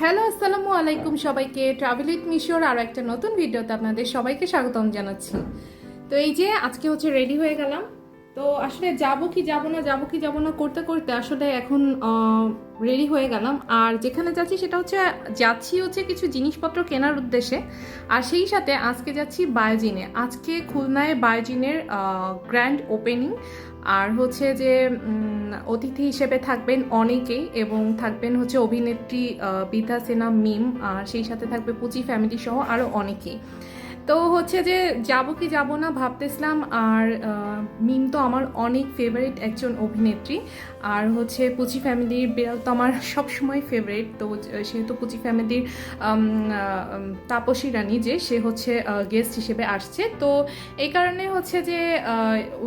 Hello, আসসালামু আলাইকুম সবাইকে। ট্রাভেল উইথ মিশোর আরও একটা নতুন ভিডিওতে আপনাদের সবাইকে স্বাগতম জানাচ্ছি। তো এই যে আজকে হচ্ছে রেডি হয়ে গেলাম। তো আসলে যাব কি যাব না, যাব কি যাব না করতে করতে আসলে এখন রেডি হয়ে গেলাম। আর যেখানে যাচ্ছি সেটা হচ্ছে, যাচ্ছি হচ্ছে কিছু জিনিসপত্র কেনার উদ্দেশ্যে। আর সেই সাথে আজকে যাচ্ছি বায়োজিনে আজকে খুলনায় বায়োজিনের গ্র্যান্ড ওপেনিং আর হচ্ছে যে অতিথি হিসেবে থাকবেন অনেকেই এবং থাকবেন হচ্ছে অভিনেত্রী বিধা সেনা মিম, আর সেই সাথে থাকবে পুচি ফ্যামিলি সহ আরও অনেকেই তো হচ্ছে যে যাব কি যাব না ভাবতেছিলাম, আর মিম তো আমার অনেক ফেভারিট একজন অভিনেত্রী, আর হচ্ছে পুচি ফ্যামিলির বিড়াল তো আমার সবসময় ফেভারিট তো সেহেতু পুচি ফ্যামিলির তাপসী রানী যে, সে হচ্ছে গেস্ট হিসেবে আসছে। তো এই কারণে হচ্ছে যে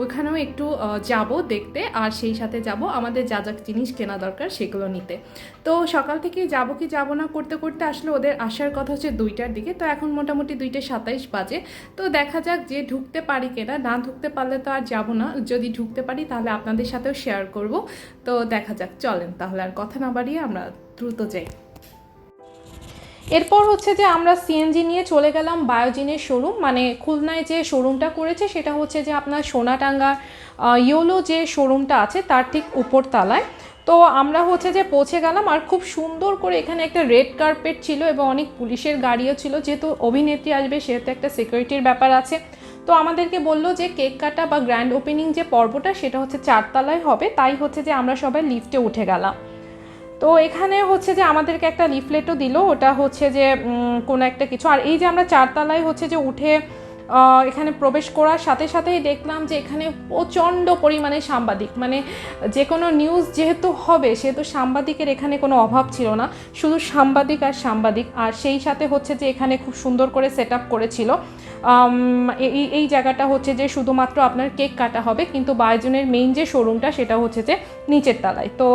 ওখানেও একটু যাব দেখতে, আর সেই সাথে যাব আমাদের যা যা জিনিস কেনা দরকার সেগুলো নিতে। তো সকাল থেকে যাব কি যাব না করতে করতে আসলে ওদের আসার কথা হচ্ছে দুইটার দিকে, তো এখন মোটামুটি দুইটা সাতাইশ বাজে। তো দেখা যাক যে ঢুকতে পারি কিনা। না ঢুকতে পারলে তো আর যাব না। যদি ঢুকতে পারি তাহলে আপনাদের সাথেও শেয়ার করব। তো দেখা যাক, চলেন তাহলে আর কথা না বাড়িয়ে আমরা দ্রুত যাই। এরপর হচ্ছে যে আমরা সিএনজি নিয়ে চলে গেলাম বায়োজিনের শোরুম মানে খুলনায় যে শোরুমটা করেছে সেটা হচ্ছে যে আপনার সোনাটাঙ্গা ইয়োলো যে শোরুমটা আছে তার ঠিক উপর তলায় তো আমরা হচ্ছে যে পৌঁছে গেলাম আর খুব সুন্দর করে এখানে একটা রেড কার্পেট ছিল এবং অনেক পুলিশের গাড়িও ছিল। যেহেতু অভিনেত্রী আসবে, সেহেতু একটা সিকিউরিটির ব্যাপার আছে। তো আমাদেরকে বলল যে কেক কাটা বা গ্র্যান্ড ওপেনিং যে পর্বটা, সেটা হচ্ছে চারতলায় হবে। তাই হচ্ছে যে আমরা সবাই লিফটে উঠে গেলাম। তো এখানে হচ্ছে যে আমাদেরকে একটা লিফলেটও দিল। ওটা হচ্ছে যে কোনো একটা কিছু। আর এই যে আমরা চারতলায় হচ্ছে যে উঠে এখানে প্রবেশ করার সাথে সাথেই দেখলাম যে এখানে প্রচণ্ড পরিমাণে সাংবাদিক। মানে যে কোনো নিউজ যেহেতু হবে, সেহেতু সাংবাদিকের এখানে কোনো অভাব ছিল না। শুধু সাংবাদিক আর সাংবাদিক। আর সেই সাথে হচ্ছে যে এখানে খুব সুন্দর করে সেট আপ করেছিল এই এই জায়গাটা হচ্ছে যে শুধুমাত্র আপনার কেক কাটা হবে, কিন্তু বায়োজনের মেইন যে শোরুমটা সেটা হচ্ছে যে নিচের তলায়। তো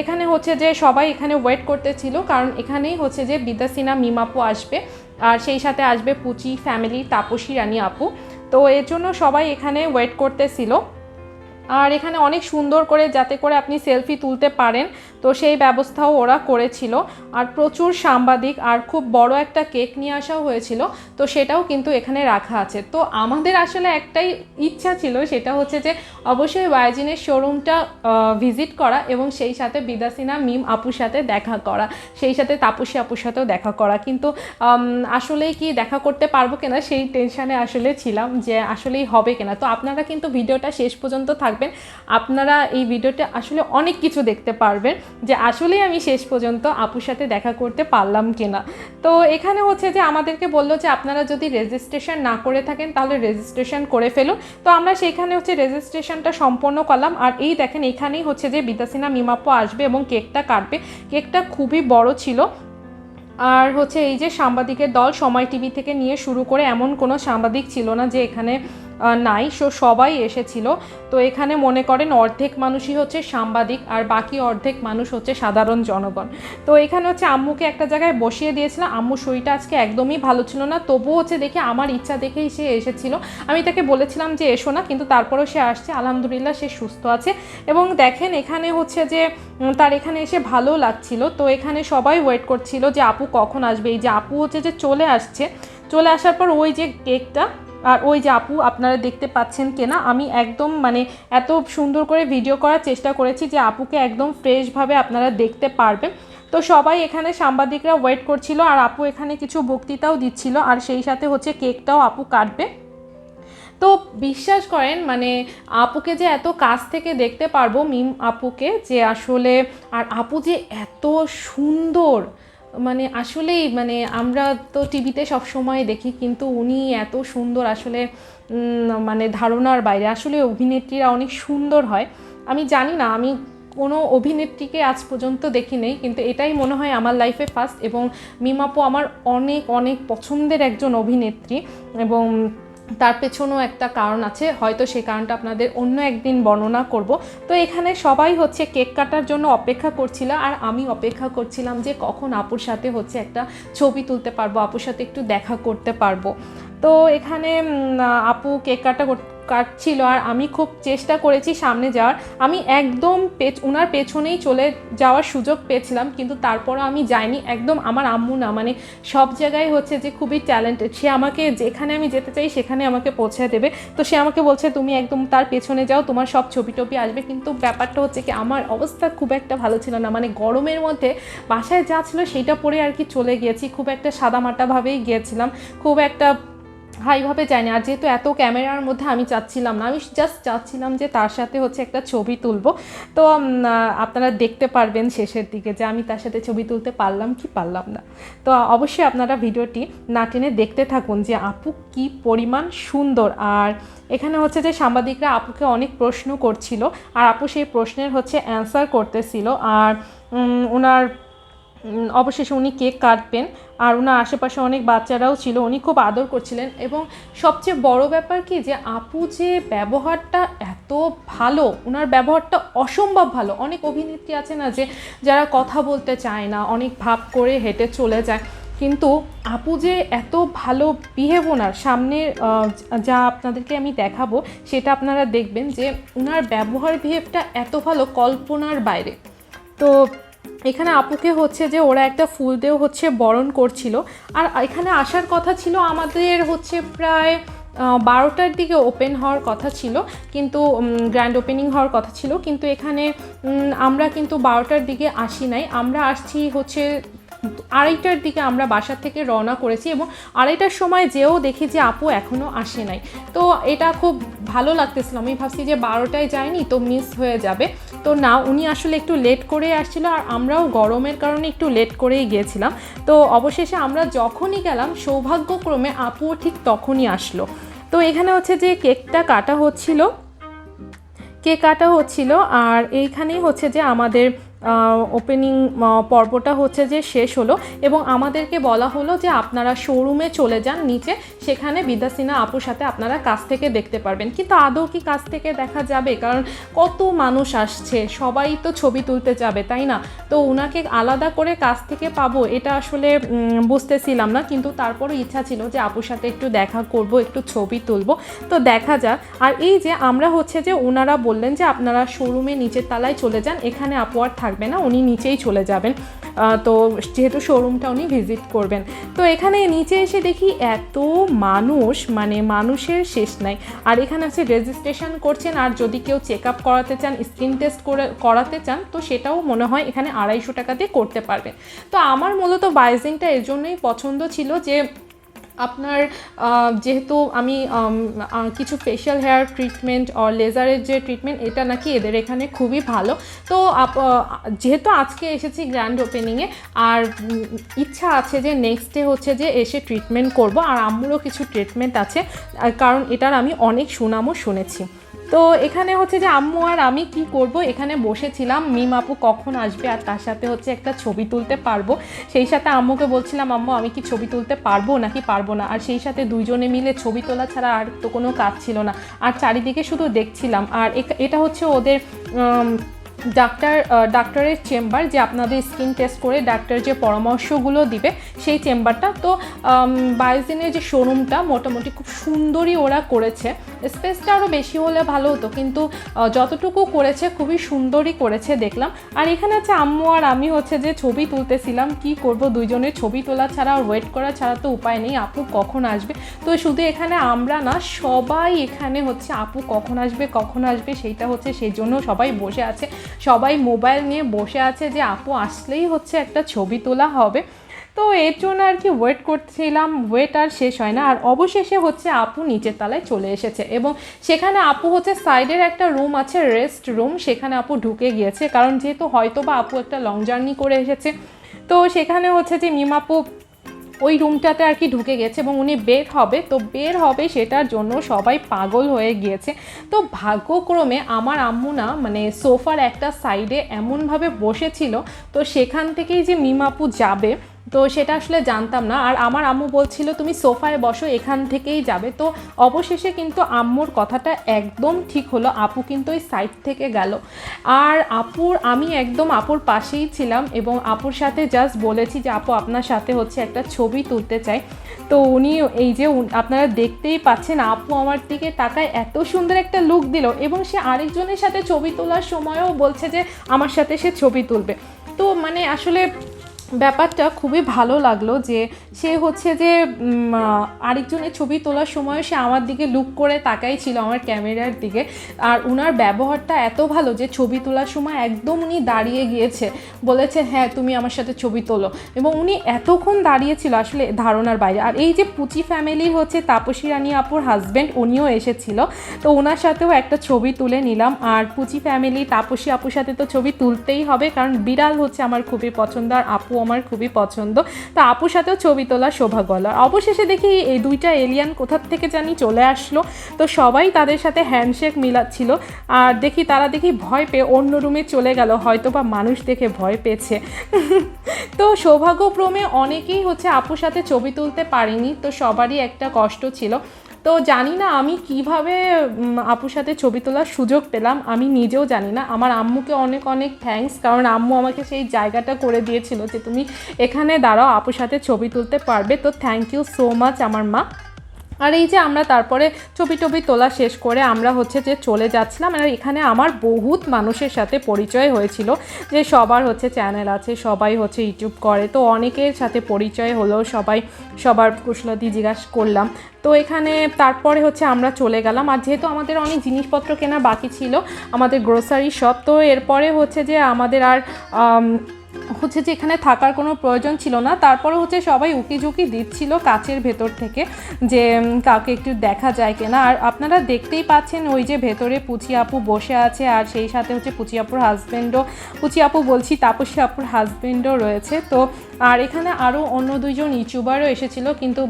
এখানে হচ্ছে যে সবাই এখানে ওয়েট করতেছিল, কারণ এখানেই হচ্ছে যে বিদ্যাসিনা মিমাপু আসবে। আর সেই সাথে আসবে পুচি ফ্যামিলি তাপসী, রানী আপু। তো এর জন্য সবাই এখানে ওয়েট করতেছিল। আর এখানে অনেক সুন্দর করে যাতে করে আপনি সেলফি তুলতে পারেন। তো সেই ব্যবস্থাও ওরা করেছিল। আর প্রচুর সাংবাদিক আর খুব বড় একটা কেক নিয়ে আসাও হয়েছিল। তো সেটাও কিন্তু এখানে রাখা আছে। তো আমাদের আসলে একটাই ইচ্ছা ছিল, সেটা হচ্ছে যে অবশ্যই বায়োজিনের শোরুমটা ভিজিট করা এবং সেই সাথে বিদাসিনা মিম আপুর সাথে দেখা করা, সেই সাথে তাপসী আপুর সাথেও দেখা করা। কিন্তু আসলেই কি দেখা করতে পারব কিনা সেই টেনশানে আসলে ছিলাম যে আসলেই হবে কিনা। তো আপনারা কিন্তু ভিডিওটা শেষ পর্যন্ত থাকবেন। আপনারা এই ভিডিওটা আসলে অনেক কিছু দেখতে পারবেন। যে আসলেই আমি শেষ পর্যন্ত আপুর সাথে দেখা করতে পারলাম কিনা। তো এখানে হচ্ছে যে আমাদেরকে বলল যে আপনারা যদি রেজিস্ট্রেশন না করে থাকেন, তাহলে রেজিস্ট্রেশন করে ফেলুন। তো আমরা সেইখানে হচ্ছে রেজিস্ট্রেশনটা সম্পন্ন করলাম। আর এই দেখেন, এখানেই হচ্ছে যে বিদাসিনা মিমাপো আসবে এবং কেকটা কাটবে। কেকটা খুবই বড় ছিল। আর হচ্ছে এই যে সাংবাদিকের দল সময় টিভি থেকে নিয়ে শুরু করে এমন কোনো সাংবাদিক ছিল না যে এখানে নাই, সো সবাই এসেছিল। তো এখানে মনে করেন অর্ধেক মানুষই হচ্ছে সাংবাদিক আর বাকি অর্ধেক মানুষ হচ্ছে সাধারণ জনগণ। তো এখানে হচ্ছে আম্মুকে একটা জায়গায় বসিয়ে দিয়েছিলাম। আম্মু শরীরটা আজকে একদমই ভালো ছিল না। তবুও হচ্ছে দেখে আমার ইচ্ছা দেখেই সে এসেছিল। আমি তাকে বলেছিলাম যে, এসো না। কিন্তু তারপরেও সে আসছে। আলহামদুলিল্লাহ সে সুস্থ আছে। এবং দেখেন এখানে হচ্ছে যে তার এখানে এসে ভালো লাগছিল। তো এখানে সবাই ওয়েট করছিল যে, আপু কখন আসবে? এই যে আপু হচ্ছে যে চলে আসছে। চলে আসার পর ওই যে কেকটা আর ওই যে আপু, আপনারা দেখতে পাচ্ছেন কিনা, আমি একদম মানে এত সুন্দর করে ভিডিও করার চেষ্টা করেছি যে আপুকে একদম ফ্রেশভাবে আপনারা দেখতে পারবেন। তো সবাই এখানে সাংবাদিকরা ওয়েট করছিল আর আপু এখানে কিছু বক্তৃতাও দিচ্ছিল আর সেই সাথে হচ্ছে কেকটাও আপু কাটবে। তো বিশ্বাস করেন মানে আপুকে যে এত কাছ থেকে দেখতে পারব মিম আপুকে যে আসলে, আর আপু যে এত সুন্দর মানে আসলেই মানে আমরা তো টিভিতে সব সময় দেখি, কিন্তু উনি এত সুন্দর আসলে মানে ধারণার বাইরে। আসলে অভিনেত্রীরা অনেক সুন্দর হয়। আমি জানি না, আমি কোনো অভিনেত্রীকে আজ পর্যন্ত দেখি নেই, কিন্তু এটাই মনে হয় আমার লাইফে ফার্স্ট এবং মিমাপু আমার অনেক অনেক পছন্দের একজন অভিনেত্রী এবং তার পেছনেও একটা কারণ আছে, হয়তো সেই কারণটা আপনাদের অন্য একদিন বর্ণনা করব। তো এখানে সবাই হচ্ছে কেক কাটার জন্য অপেক্ষা করছিল, আর আমি অপেক্ষা করছিলাম যে কখন আপুর সাথে হচ্ছে একটা ছবি তুলতে পারব, আপুর সাথে একটু দেখা করতে পারব। তো এখানে আপু কেক কাটা কাটছিল আর আমি খুব চেষ্টা করেছি সামনে যাওয়ার। আমি একদম পেছ ওনার পেছনেই চলে যাওয়ার সুযোগ পেয়েছিলাম, কিন্তু তারপরও আমি যাইনি। একদম আমার আম্মু না মানে সব জায়গায় হচ্ছে যে খুবই ট্যালেন্টেড সে আমাকে যেখানে আমি যেতে চাই সেখানে আমাকে পৌঁছে দেবে। তো সে আমাকে বলছে, তুমি একদম তার পেছনে যাও, তোমার সব ছবি টবি আসবে। কিন্তু ব্যাপারটা হচ্ছে কি, আমার অবস্থা খুব একটা ভালো ছিল না। মানে গরমের মধ্যে বাসায় যা ছিল সেইটা পরে আর কি চলে গিয়েছি। খুব একটা সাদামাটাভাবেই গিয়েছিলাম। খুব একটা হাইভাবে যায়নি। আর যেহেতু এত ক্যামেরার মধ্যে আমি চাচ্ছিলাম না, আমি জাস্ট চাচ্ছিলাম যে তার সাথে হচ্ছে একটা ছবি তুলব। তো আপনারা দেখতে পারবেন শেষের দিকে যে আমি তার সাথে ছবি তুলতে পারলাম কি পারলাম না। তো, অবশ্যই আপনারা ভিডিওটি না টেনে দেখতে থাকুন যে আপু কি পরিমাণ সুন্দর। আর এখানে হচ্ছে যে সাংবাদিকরা আপুকে অনেক প্রশ্ন করছিল, আর আপু সেই প্রশ্নের হচ্ছে অ্যান্সার করতেছিল। আর ওনার অবশেষে উনি কেক কাটবেন। আর ওনার আশেপাশে অনেক বাচ্চারাও ছিল, উনি খুব আদর করছিলেন। এবং সবচেয়ে বড় ব্যাপার কি যে, আপু যে ব্যবহারটা এত ভালো ওনার ব্যবহারটা অসম্ভব ভালো। অনেক অভিনেত্রী আছে না যে, যারা কথা বলতে চায় না, অনেক ভাব করে হেঁটে চলে যায়। কিন্তু আপু যে এত ভালো বিহেভ ওনার সামনে যা আপনাদেরকে আমি দেখাবো, সেটা আপনারা দেখবেন যে ওনার ব্যবহার বিহেভটা এত ভালো কল্পনার বাইরে। তো এখানে আপুকে হচ্ছে যে ওরা একটা ফুল দিয়েও হচ্ছে বরণ করছিল। আর এখানে আসার কথা ছিল আমাদের হচ্ছে প্রায় বারোটার দিকে ওপেন হওয়ার কথা ছিল, কিন্তু গ্র্যান্ড ওপেনিং হওয়ার কথা ছিল। কিন্তু এখানে আমরা কিন্তু বারোটার দিকে আসি নাই। আমরা আসছি হচ্ছে আড়াইটার দিকে আমরা বাসার থেকে রওনা করেছি এবং আড়াইটার সময় যেও দেখি যে আপু এখনও আসে নাই। তো এটা খুব ভালো লাগতেছিল। আমি ভাবছি যে বারোটায় যায়নি তো মিস হয়ে যাবে। তো না, উনি আসলে একটু লেট করে আসছিল আর আমরাও গরমের কারণে একটু লেট করেই গিয়েছিলাম। তো অবশেষে আমরা যখনই গেলাম, সৌভাগ্যক্রমে আপুও ঠিক তখনই আসলো। তো এখানে হচ্ছে যে কেকটা কাটা হচ্ছিল, কেক কাটা হচ্ছিল আর এইখানেই হচ্ছে যে আমাদের ওপেনিং পর্বটা হচ্ছে যে শেষ হলো এবং আমাদেরকে বলা হলো যে আপনারা শোরুমে চলে যান, নিচে সেখানে বিদ্যাসিনা আপুর সাথে আপনারা কাছ থেকে দেখতে পারবেন। কিন্তু আদৌ কি কাছ থেকে দেখা যাবে? কারণ কত মানুষ আসছে, সবাই তো ছবি তুলতে যাবে, তাই না? তো ওনাকে আলাদা করে কাছ থেকে পাবো, এটা আসলে বুঝতেছিলাম না, কিন্তু তারপরও ইচ্ছা ছিল যে আপুর সাথে একটু দেখা করব, একটু ছবি তুলবো। তো দেখা যাক। আর এই যে আমরা হচ্ছে যে ওনারা বললেন যে আপনারা শোরুমে নিচের তলায় চলে যান, এখানে আপু আর থাকবে না, উনি নিচেই চলে যাবেন। তো যেহেতু শোরুমটা উনি ভিজিট করবেন। তো এখানে নিচে এসে দেখি এত মানুষ মানে মানুষের শেষ নাই। আর এখানে আছে রেজিস্ট্রেশন করছেন, আর যদি কেউ চেক আপ করাতে চান স্কিন টেস্ট করে, করাতে চান, তো সেটাও মনে হয় এখানে আড়াইশো টাকা দিয়ে করতে পারবেন। তো আমার মূলত বাইজিংটা এর জন্যই পছন্দ ছিল যে আপনার যেহেতু আমি কিছু ফেশিয়াল হেয়ার ট্রিটমেন্ট অর লেজারের যে ট্রিটমেন্ট এটা নাকি এদের এখানে খুবই ভালো। তো যেহেতু আজকে এসেছি গ্র্যান্ড ওপেনিংয়ে আর ইচ্ছা আছে যে নেক্সট ডে হচ্ছে যে এসে ট্রিটমেন্ট করব, আর আমারও কিছু ট্রিটমেন্ট আছে কারণ এটার আমি অনেক সুনামও শুনেছি। তো এখানে হচ্ছে যে আম্মু আর আমি কি করব? এখানে বসেছিলাম। মিম আপু কখন আসবে আর তার সাথে হচ্ছে একটা ছবি তুলতে পারব? সেই সাথে আম্মুকে বলছিলাম, আম্মু, আমি কি ছবি তুলতে পারব নাকি পারব না? আর সেই সাথে দুইজনে মিলে ছবি তোলা ছাড়া আর তো কোনো কাজ ছিল না। আর চারিদিকে শুধু দেখছিলাম। আর এটা হচ্ছে ওদের ডাক্তার ডাক্তারের চেম্বার যে আপনাদের স্কিন টেস্ট করে ডাক্তার যে পরামর্শগুলো দিবে, সেই চেম্বারটা। তো বায়োজিনের যে শোরুমটা মোটামুটি খুব সুন্দরই ওরা করেছে। স্পেসটা আরও বেশি হলে ভালো হতো, কিন্তু যতটুকু করেছে খুবই সুন্দরই করেছে দেখলাম। আর এখানে হচ্ছে আম্মু আর আমি হচ্ছে যে ছবি তুলতেছিলাম, কি করব দুইজনের ছবি তোলা ছাড়া আর ওয়েট করা ছাড়া তো উপায় নেই, আপু কখন আসবে? তো শুধু এখানে আমরা না, সবাই এখানে হচ্ছে আপু কখন আসবে কখন আসবে, সেইটা হচ্ছে সেই জন্য সবাই বসে আছে। সবাই মোবাইল নিয়ে বসে আছে যে, আপু, আসলেই হচ্ছে একটা ছবি তোলা হবে। তো এর জন্য আর কি ওয়েট করছিলাম। ওয়েট আর শেষ হয় না। আর অবশেষে হচ্ছে আপু নিচের তলায় চলে এসেছে এবং সেখানে আপু হচ্ছে সাইডের একটা রুম আছে রেস্ট রুম সেখানে আপু ঢুকে গিয়েছে। কারণ যেহেতু হয়তো বা আপু একটা লং জার্নি করে এসেছে, তো সেখানে হচ্ছে যে মিমাপু ওই রুমটাতে আর কি ঢুকে গেছে এবং উনি বের হবে। তো বের হবে সেটার জন্য সবাই পাগল হয়ে গিয়েছে। তো ভাগ্যক্রমে আমার আম্মু না মানে সোফার একটা সাইডে এমনভাবে বসেছিল, তো সেখান থেকেই যে মিমাপু যাবে তো সেটা আসলে জানতাম না। আর আমার আম্মু বলছিল, তুমি সোফায় বসো, এখান থেকেই যাবে। তো অবশেষে কিন্তু আম্মুর কথাটা একদম ঠিক হলো। আপু কিন্তু ওই সাইড থেকে গেল। আর আপুর, আমি একদম আপুর পাশেই ছিলাম এবং আপুর সাথে জাস্ট বলেছি যে, আপু, আপনার সাথে হচ্ছে একটা ছবি তুলতে চাই। তো উনি এই যে আপনারা দেখতেই পাচ্ছেন, আপু আমার দিকে তাকায়, এত সুন্দর একটা লুক দিল এবং সে আরেকজনের সাথে ছবি তোলার সময়ও বলছে যে, আমার সাথে সে ছবি তুলবে। তো মানে আসলে ব্যাপারটা খুবই ভালো লাগল যে সে হচ্ছে যে আরেকজনের ছবি তোলার সময় সে আমার দিকে লুক করে তাকাই ছিল আমার ক্যামেরার দিকে। আর উনার ব্যবহারটা এত ভালো যে ছবি তোলার সময় একদম উনি দাঁড়িয়ে গিয়েছে, বলেছে হ্যাঁ তুমি আমার সাথে ছবি তোলো। এবং উনি এতক্ষণ দাঁড়িয়েছিল আসলে ধারণার বাইরে। আর এই যে পুচি ফ্যামিলির হচ্ছে তাপসী রানী আপুর হাজব্যান্ড উনিও এসেছিল। তো ওনার সাথেও একটা ছবি তুলে নিলাম। আর পুচি ফ্যামিলি তাপসী আপুর সাথে তো ছবি তুলতেই হবে, কারণ বিড়াল হচ্ছে আমার খুবই পছন্দ। আর আপু আমার খুবই পছন্দ। তো আপুর সাথেও ছবি তোলা সৌভাগ্য হলো আর অবশেষে দেখি এই দুইটা এলিয়ান কোথার থেকে জানি চলে আসলো। তো সবাই তাদের সাথে হ্যান্ডশেক মিলাচ্ছিল। আর দেখি তারা দেখি ভয় পেয়ে অন্য রুমে চলে গেল। হয়তো বা মানুষ দেখে ভয় পেয়েছে। তো সৌভাগ্যক্রমে অনেকেই হচ্ছে আপুর সাথে ছবি তুলতে পারেনি। তো সবারই একটা কষ্ট ছিল। তো জানি না, আমি কীভাবে আপুর সাথে ছবি তোলার সুযোগ পেলাম, আমি নিজেও জানি না। আমার আম্মুকে অনেক অনেক থ্যাংকস কারণ আম্মু আমাকে সেই জায়গাটা করে দিয়েছিল যে তুমি এখানে দাঁড়াও, আপুর সাথে ছবি তুলতে পারবে। তো থ্যাংক ইউ সো মাচ আমার মা। আর এই যে আমরা তারপরে ছবি টবি তোলা শেষ করে আমরা হচ্ছে যে চলে যাচ্ছিলাম আর এখানে আমার বহুত মানুষের সাথে পরিচয় হয়েছিল, যে সবার হচ্ছে চ্যানেল আছে, সবাই হচ্ছে ইউটিউব করে, তো অনেকের সাথে পরিচয় হলো, সবাই সবার কুশলাদি জিজ্ঞাসা করলাম। তো এখানে তারপরে হচ্ছে আমরা চলে গেলাম আর যেহেতু আমাদের অনেক জিনিসপত্র কেনা বাকি ছিল, আমাদের গ্রোসারি শপ তো এরপরে হচ্ছে যে আমাদের আর হচ্ছে যে এখানে থাকার কোনো প্রয়োজন ছিল না। তারপরে হচ্ছে সবাই উকি ঝুঁকি দিচ্ছিল কাচের ভেতর থেকে যে কাউকে একটু দেখা যায় কিনা। আর আপনারা দেখতেই পাচ্ছেন ওই যে ভেতরে পুচি আপু বসে আছে আর সেই সাথে হচ্ছে পুচি আপুর হাজব্যান্ডও পুচি আপু বলছি, তাপসী আপুর হাজব্যান্ডও রয়েছে। তো, আর এখানে আরও অন্য দুইজন ইউটিউবারও এসেছিল কিন্তু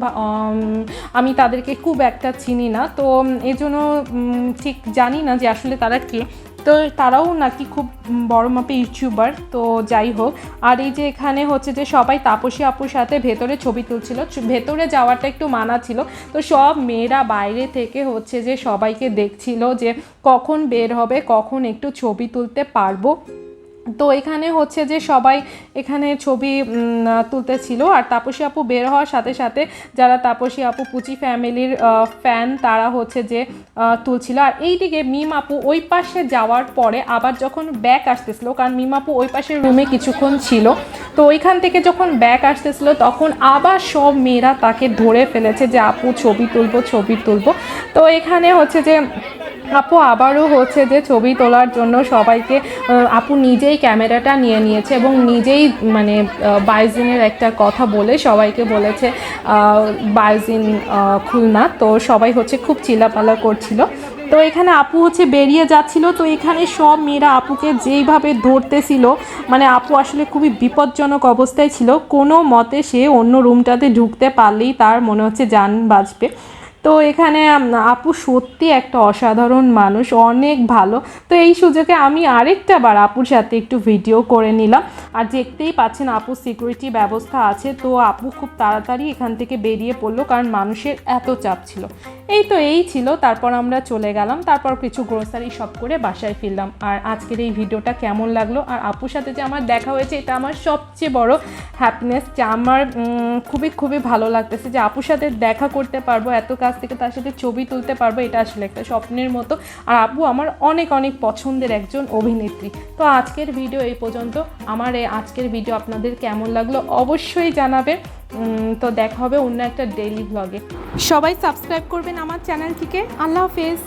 আমি তাদেরকে খুব একটা চিনি না। তো এজন্য ঠিক জানি না যে আসলে তারা কে। তো তারাও নাকি খুব বড় মাপে ইউটিউবার, তো যাই হোক। আর এই যে এখানে হচ্ছে যে সবাই তাপসী আপুর সাথে ভেতরে ছবি তুলছিল ভেতরে যাওয়াটা একটু মানা ছিল। তো সব মেয়েরা বাইরে থেকে হচ্ছে যে সবাইকে দেখছিল যে কখন বের হবে, কখন একটু ছবি তুলতে পারব। তো এখানে হচ্ছে যে সবাই এখানে ছবি উম, তুলতেছিল। আর তাপসী আপু বের হওয়ার সাথে সাথে যারা তাপসী আপু পুচি ফ্যামিলির ফ্যান তারা হচ্ছে যে তুলছিল। আর এইদিকে মিম আপু ওই পাশে যাওয়ার পরে আবার যখন ব্যাক আসতেছিল কারণ মিম আপু ওই পাশের রুমে কিছুক্ষণ ছিল তো ওইখান থেকে যখন ব্যাক আসতেছিল তখন আবার সব মেয়েরা তাকে ধরে ফেলেছে যে আপু ছবি তুলবো ছবি তুলবো। তো এখানে হচ্ছে যে আপু, আবারও হচ্ছে যে ছবি তোলার জন্য সবাইকে আপু নিজেই ক্যামেরাটা নিয়ে নিয়েছে এবং নিজেই মানে বাইজিনের একটা কথা বলে সবাইকে বলেছে বাইজিন খুলনা। তো সবাই হচ্ছে খুব চিলাপালা করছিল। তো এখানে আপু হচ্ছে বেরিয়ে যাচ্ছিল। তো এখানে সব মেয়েরা আপুকে যেইভাবে ধরতেছিল মানে আপু আসলে খুবই বিপজ্জনক অবস্থায় ছিল। কোনো মতে সে অন্য রুমটাতে ঢুকতে পারলেই তার মনে হচ্ছে যান বাঁচবে তো এখানে আপু সত্যি একটা অসাধারণ মানুষ, অনেক ভালো। তো এই সুযোগে আমি আরেকটা বার আপুর সাথে একটু ভিডিও করে নিলাম। আর দেখতেই পাচ্ছেন আপুর সিকিউরিটি ব্যবস্থা আছে, তো আপু খুব তাড়াতাড়ি এখান থেকে বেরিয়ে পড়ল, কারণ মানুষের এত চাপ ছিল। এই তো এই ছিল, তারপর আমরা চলে গেলাম, তারপর কিছু গ্রোসারি শপ করে বাসায় ফিরলাম। আর আজকের এই ভিডিওটা কেমন লাগল? আর আপুর সাথে যে আমার দেখা হয়েছে, এটা আমার সবচেয়ে বড় হ্যাপিনেস যে আমার খুবই খুবই ভালো লাগতেছে যে আপুর সাথে দেখা করতে পারব এত কাছ থেকে তার সাথে ছবি তুলতে পারব, এটা আসলে একটা স্বপ্নের মতো। আর আব্বু আমার অনেক অনেক পছন্দের একজন অভিনেত্রী। তো আজকের ভিডিও এই পর্যন্ত। আমার এই আজকের ভিডিও আপনাদের কেমন লাগল অবশ্যই জানাবেন। তো দেখা হবে অন্য একটা ডেইলি ব্লগে সবাই সাবস্ক্রাইব করবেন আমার চ্যানেলটিকে আল্লাহ হাফেজ।